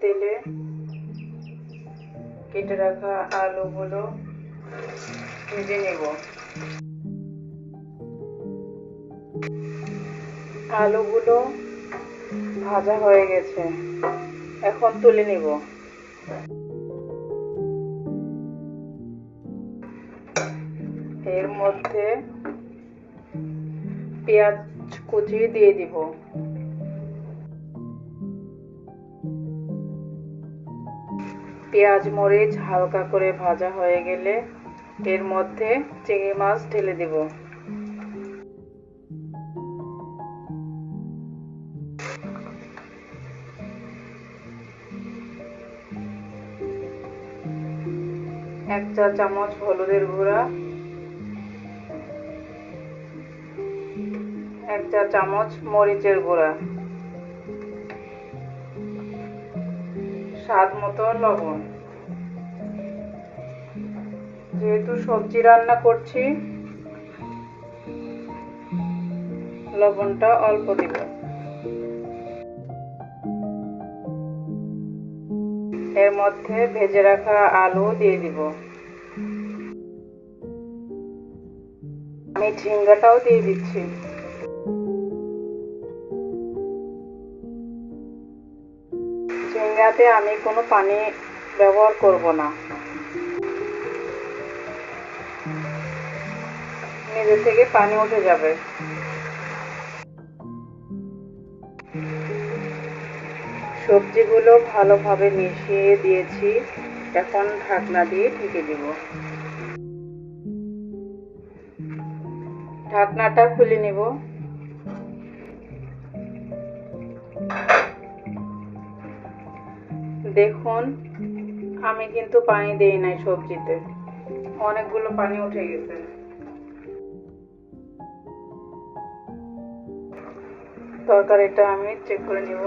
তেলে কেটে রাখা আলুগুলো ভেজে নেব। আলুগুলো ভাজা হয়ে গেছে। এখন তুলে নিব। এর মধ্যে পেঁয়াজ কুচি দিয়ে দিব। পেঁয়াজ, মরিচ হালকা করে ভাজা হয়ে গেলে এর মধ্যে চিংড়ি মাছ ঢেলে দিব। এক চা চামচ হলুদের গুঁড়া, এক চা চামচ মরিচের গুঁড়া। স্বাদ মতো লবণ। যেহেতু সবজি রান্না করছি, লবণটা অল্প দিব। এর মধ্যে ভেজে রাখা আলু দিয়ে দিব। আমি ঝিঙ্গাটাও দিয়ে দিচ্ছি। ঝিঙ্গাতে আমি কোনো পানি ব্যবহার করব না। নিজে থেকে পানি উঠে যাবে। সবজিগুলো ভালোভাবে মিশিয়ে দিয়েছি। এখন ঢাকনা দিয়ে ঢেকে দিব। ঢাকনাটা খুলে নিব। দেখুন, আমি কিন্তু পানি দেই নাই সবজিতে। অনেকগুলো পানি উঠে গেছে। তরকারিটা আমি চেক করে নিব।